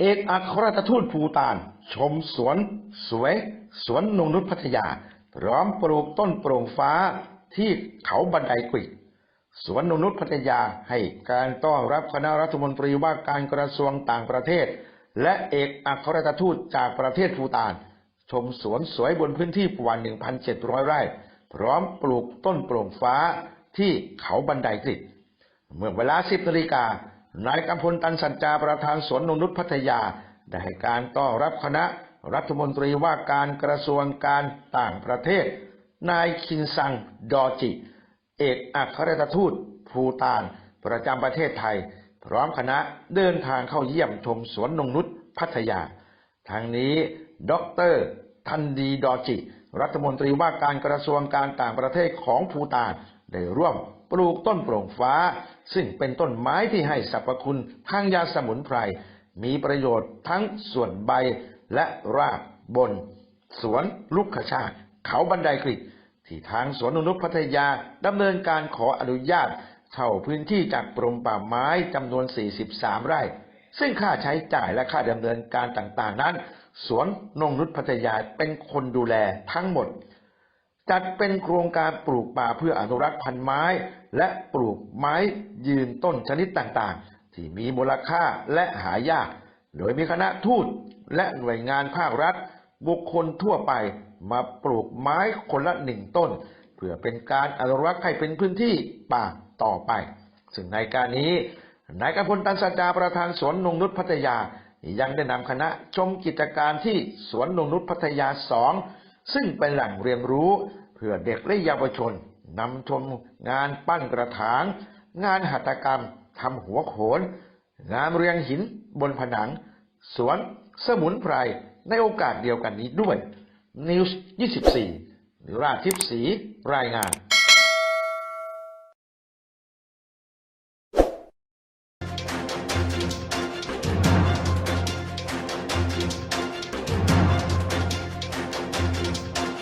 เอกอัครราชทูตภูตาน ชมสวน สวย สวนนงนุษพัทยา พร้อมปลูกต้นโปร่งฟ้าที่เขาบันไดกริกสวนนงนุษพัทยาให้การต้อนรับคณะรัฐมนตรีว่าการกระทรวงต่างประเทศ และเอกอัครราชทูตจากประเทศภูตาน ชมสวนสวยบนพื้นที่กว่า 1,700 ไร่ พร้อมปลูกต้นโปร่งฟ้าที่เขาบันไดกริกเมื่อเวลา 10นาฬิกา นายกำพลตันสัจจาประธานสวนนงนุษย์พัทยา ได้ให้การต้อนรับคณะรัฐมนตรีว่าการกระทรวงการต่างประเทศ นายคินซัง ดอจิ เอกอัครราชทูตภูตาน ประจำประเทศไทย พร้อมคณะเดินทางเข้าเยี่ยมชมสวนนงนุษย์พัทยา ทางนี้ดอกเตอรทันดีดอจิ รัฐมนตรีว่าการกระทรวงการต่างประเทศของภูตานได้ร่วม ปลูกต้นโปร่งฟ้า ซึ่งเป็นต้นไม้ที่ให้สรรพคุณทางยาสมุนไพร มีประโยชน์ทั้งส่วนใบและรากบน สวนลูกขชาติ เขาบันไดกริกที่ทางสวนนงนุษพัทยาดำเนินการขออนุญาตเช่าพื้นที่จากกรมป่าไม้จำนวน 43 ไร่ ซึ่งค่าใช้จ่ายและค่าดำเนินการต่างๆนั้น สวนนงนุษพัทยาเป็นคนดูแลทั้งหมด จัดเป็นโครงการปลูกป่าเพื่ออนุรักษ์พันธุ์ไม้ และปลูกไม้ยืนต้นชนิดต่างๆ ที่มีมูลค่าและหายาก โดยมีคณะทูตและหน่วยงานภาครัฐ บุคคลทั่วไปมาปลูกไม้คนละหนึ่งต้น เพื่อเป็นการอนุรักษ์ให้เป็นพื้นที่ป่าต่อไป ซึ่งในการนี้นายกำพลตันสัจจาประธานสวนนงนุษพัทยา ยังได้นำคณะชมกิจการที่สวนนงนุษพัทยาสอง ซึ่งเป็นแหล่งเรียนรู้เพื่อเด็กและเยาวชนนำชมงานปั้นกระถาง งานหัตถกรรมทำหัวโขน งานเรียงหินบนผนัง สวนสมุนไพรในโอกาสเดียวกันนี้ด้วย News 24นิราชทิพย์ศรีรายงาน